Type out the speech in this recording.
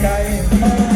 ใจไม่